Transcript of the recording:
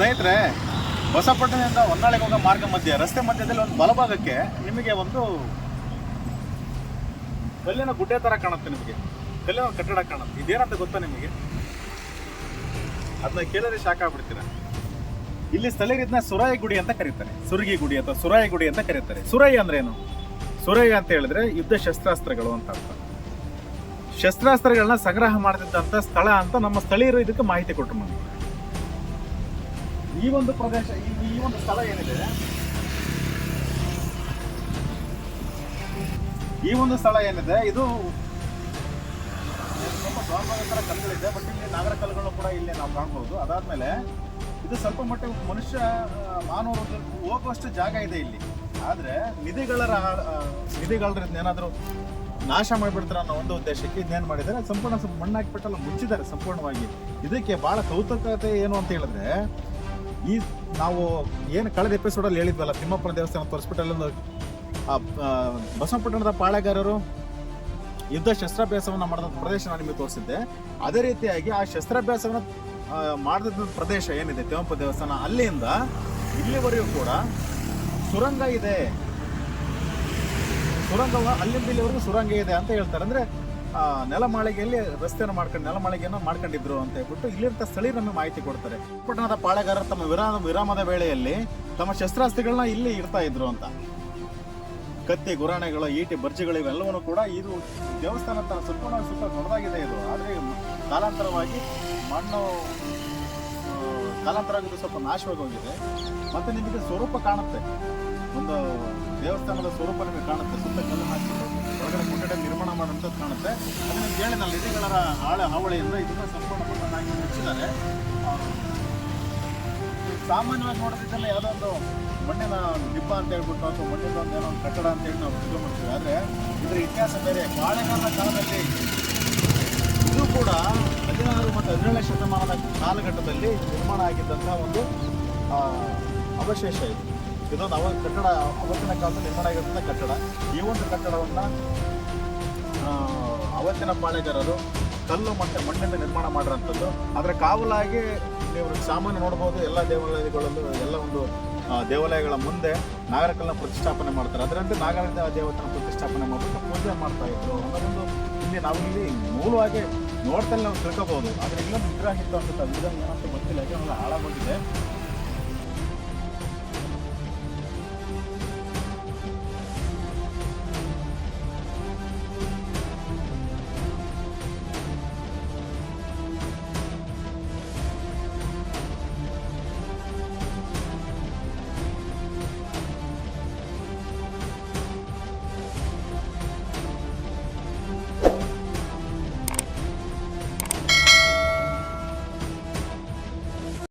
ಸ್ನೇಹಿತರೆ, ಹೊಸಪಟ್ಟಣದಿಂದ ಹೊನ್ನಾಳಿಗೆ ಹೋಗೋ ಮಾರ್ಗ ಮಧ್ಯೆ, ರಸ್ತೆ ಮಧ್ಯದಲ್ಲಿ ಒಂದು ಬಲಭಾಗಕ್ಕೆ ನಿಮಗೆ ಒಂದು ಕಲ್ಲಿನ ಗುಡ್ಡೆ ತರ ಕಾಣುತ್ತೆ ನಿಮಗೆ. ಕಲ್ಲಿನ ಕಟ್ಟಡ ಕಾಣುತ್ತೆ. ಇದೇನಂತ ಗೊತ್ತಾ ನಿಮಗೆ? ಅದನ್ನ ಕೇಳಿದ್ರೆ ಶಾಖ ಆಗ್ಬಿಡ್ತೀರ? ಇಲ್ಲಿ ಸ್ಥಳೀಯರು ಇದನ್ನ ಸುರಾಯಿ ಗುಡಿ ಅಂತ ಕರೀತಾರೆ. ಸುರಗಿ ಗುಡಿ ಅಥವಾ ಸುರಾಯಿ ಗುಡಿ ಅಂತ ಕರೀತಾರೆ. ಸುರಾಯಿ ಅಂದ್ರೆ ಏನು? ಸುರಾಯಿ ಅಂತ ಹೇಳಿದ್ರೆ ಯುದ್ಧ ಶಸ್ತ್ರಾಸ್ತ್ರಗಳು ಅಂತ ಅರ್ಥ. ಶಸ್ತ್ರಾಸ್ತ್ರಗಳನ್ನ ಸಂಗ್ರಹ ಮಾಡ್ತಿದ್ದಂತ ಸ್ಥಳ ಅಂತ ನಮ್ಮ ಸ್ಥಳೀಯರು ಇದಕ್ಕೆ ಮಾಹಿತಿ ಕೊಟ್ಟರು ನಮಗೆ. ಈ ಒಂದು ಪ್ರದೇಶ, ಈ ಈ ಒಂದು ಸ್ಥಳ ಏನಿದೆ? ಈ ಒಂದು ಸ್ಥಳ ಏನಿದೆ? ಇದು ಸ್ವಲ್ಪ ಕಲ್ಗಳಿದೆ ಕಲ್ಲುಗಳಿದೆ ಬಟ್ ಇಲ್ಲಿ ನಾಗರ ಕಲ್ಲುಗಳು ಕೂಡ ಇಲ್ಲಿ ನಾವು ಕಾಣ್ಬೋದು. ಅದಾದ್ಮೇಲೆ ಇದು ಸ್ವಲ್ಪ ಮಟ್ಟಿಗೆ ಮನುಷ್ಯ ಮಾನವರು ಹೋಗುವಷ್ಟು ಜಾಗ ಇದೆ ಇಲ್ಲಿ. ಆದ್ರೆ ನಿಧಿಗಳ ನಿಧಿಗಳರ ಏನಾದರೂ ನಾಶ ಮಾಡಿಬಿಡ್ತಾರೆ ಅನ್ನೋ ಒಂದು ಉದ್ದೇಶಕ್ಕೆ ಇದನ್ನೇನು ಮಾಡಿದ್ದಾರೆ? ಸಂಪೂರ್ಣ ಮಣ್ಣು ಹಾಕಿಬಿಟ್ಟಲ್ಲ ಮುಚ್ಚಿದ್ದಾರೆ ಸಂಪೂರ್ಣವಾಗಿ. ಇದಕ್ಕೆ ಭಾಳ ಕೌತುಕತೆ ಏನು ಅಂತ ಹೇಳಿದ್ರೆ ಈ ನಾವು ಏನು ಕಳೆದ ಎಪಿಸೋಡಲ್ಲಿ ಹೇಳಿದ್ವಲ್ಲ, ತಿಮ್ಮಪ್ಪನ ದೇವಸ್ಥಾನ ತೋರಿಸ್ಬಿಟ್ಟು ಒಂದು ಬಸವಪಟ್ಟಣದ ಪಾಳೆಗಾರರು ಯುದ್ಧ ಶಸ್ತ್ರಾಭ್ಯಾಸವನ್ನು ಮಾಡಿದಂಥ ಪ್ರದೇಶ ನಾನು ನಿಮಗೆ ತೋರಿಸಿದ್ದೆ. ಅದೇ ರೀತಿಯಾಗಿ ಆ ಶಸ್ತ್ರಾಭ್ಯಾಸವನ್ನು ಮಾಡಿದಂಥ ಪ್ರದೇಶ ಏನಿದೆ, ತಿಮ್ಮಪ್ಪ ದೇವಸ್ಥಾನ, ಅಲ್ಲಿಂದ ಇಲ್ಲಿವರೆಗೂ ಕೂಡ ಸುರಂಗ ಇದೆ. ಸುರಂಗ ಅಲ್ಲಿಂದ ಇಲ್ಲಿವರೆಗೂ ಸುರಂಗ ಇದೆ ಅಂತ ಹೇಳ್ತಾರೆ. ಅಂದ್ರೆ ನೆಲಮಾಳಿಗೆಯಲ್ಲಿ ರಸ್ತೆಯನ್ನು ಮಾಡ್ಕೊಂಡು ನೆಲಮಾಳಿಗೆಯನ್ನು ಮಾಡ್ಕೊಂಡಿದ್ರು ಅಂತ ಹೇಳ್ಬಿಟ್ಟು ಇಲ್ಲಿರ್ತ ಸ್ಥಳೀಯರು ನಮಗೆ ಮಾಹಿತಿ ಕೊಡ್ತಾರೆ. ಪಟ್ಟಣದ ಪಾಳೆಗಾರರು ತಮ್ಮ ವಿರಾಮ ವಿರಾಮದ ವೇಳೆಯಲ್ಲಿ ತಮ್ಮ ಶಸ್ತ್ರಾಸ್ತ್ರಗಳನ್ನ ಇಲ್ಲಿ ಇಡ್ತಾ ಇದ್ರು ಅಂತ. ಕತ್ತಿ ಗುರಾಣೆಗಳು ಈಟಿ ಬರ್ಜಿಗಳು ಇವೆಲ್ಲವನ್ನು ಕೂಡ ಇದು ದೇವಸ್ಥಾನ ತನ್ನ ಸಂಪೂರ್ಣ ಸ್ವಲ್ಪ ದೊಡ್ಡದಾಗಿದೆ ಇದು. ಆದರೆ ಕಾಲಾಂತರವಾಗಿ ಮಣ್ಣು ಆ, ಕಾಲಾಂತರ ಆಗಿದ್ದು ಸ್ವಲ್ಪ ನಾಶವಾಗಿ ಹೋಗಿದೆ ಮತ್ತೆ ನಿಮಗೆ ಸ್ವರೂಪ ಕಾಣುತ್ತೆ. ಒಂದು ದೇವಸ್ಥಾನದ ಸ್ವರೂಪ ನಿಮಗೆ ಕಾಣುತ್ತೆ, ಸುತ್ತ ಕಲ್ಲು ಹಾಕಿ ಹೊರಗಡೆ ಮುನ್ನಡೆ ನಿರ್ಮಾಣ ಮಾಡುವಂಥದ್ದು ಕಾಣುತ್ತೆ. ಅದನ್ನು ಹೇಳಿದ್ನಲ್ಲ ನಿಧಿಗಳರ ಆಳ, ಹಾವಳಿಯಿಂದ ಇದನ್ನು ಸಂಪೂರ್ಣ ಮಣ್ಣನ್ನಾಗಿ ಮುಚ್ಚಿದ್ದಾರೆ ಸಾಮಾನ್ಯವಾಗಿ ನೋಡೋದಿದ್ದೆಲ್ಲ ಯಾವುದೋ ಒಂದು ಮಣ್ಣಿನ ದಿಬ್ಬ ಅಂತ ಹೇಳ್ಬಿಟ್ಟು ಅಥವಾ ಮಣ್ಣಿನ ಒಂದು ಏನೋ ಒಂದು ಕಟ್ಟಡ ಅಂತ ಹೇಳಿ ನಾವು ಪೂಜೆ ಮಾಡ್ತೀವಿ. ಆದರೆ ಇದರ ಇತಿಹಾಸ ಬೇರೆ. ಬಾಳೆಗಾರನ ಕಾಲದಲ್ಲಿ ಇದು ಕೂಡ ಹದಿನಾರು ಮತ್ತು ಹದಿನೇಳನೇ ಶತಮಾನದ ಕಾಲಘಟ್ಟದಲ್ಲಿ ನಿರ್ಮಾಣ ಆಗಿದ್ದಂಥ ಒಂದು ಅವಶೇಷ ಇದು. ಇದೊಂದು ಅವ ಕಟ್ಟಡ, ಅವತ್ತಿನ ಕಾಲದಲ್ಲಿ ನಿರ್ಮಾಣ ಆಗಿದ್ದಂಥ ಕಟ್ಟಡ. ಈ ಒಂದು ಕಟ್ಟಡವನ್ನು ಅವತ್ತಿನ ಪಾಳೆಗಾರರು ಕಲ್ಲು ಮತ್ತೆ ಮಣ್ಣಿಂದ ನಿರ್ಮಾಣ ಮಾಡಿರೋಂಥದ್ದು ಅದರ ಕಾವಲಾಗಿ ನೀವು ಸಾಮಾನ್ಯ ನೋಡ್ಬೋದು, ಎಲ್ಲ ದೇವಾಲಯಗಳಲ್ಲೂ ಎಲ್ಲ ಒಂದು ದೇವಾಲಯಗಳ ಮುಂದೆ ನಾಗರಕಲ್ಲ ಪ್ರತಿಷ್ಠಾಪನೆ ಮಾಡ್ತಾರೆ. ಅದರಂತೆ ನಾಗರ ದೇವತನ ಪ್ರತಿಷ್ಠಾಪನೆ ಮಾಡ್ಬಿಟ್ಟು ಪೂಜೆ ಮಾಡ್ತಾ ಇದ್ರು. ಅನ್ನೋದೊಂದು ಇಲ್ಲಿ ನಾವು ಇಲ್ಲಿ ಮೂಲವಾಗಿ ನೋಡ್ತಲ್ಲಿ ನಾವು ತಿಳ್ಕೋಬಹುದು ಆದರೆ ಇನ್ನೊಂದು ವಿಗ್ರಹ ಇತ್ತು ಅಂತ ವಿಗ್ರಹ ಏನಂತ ಗೊತ್ತಿಲ್ಲ. ಯಾಕೆ ಹಾಳಾಗೋಗಿದೆ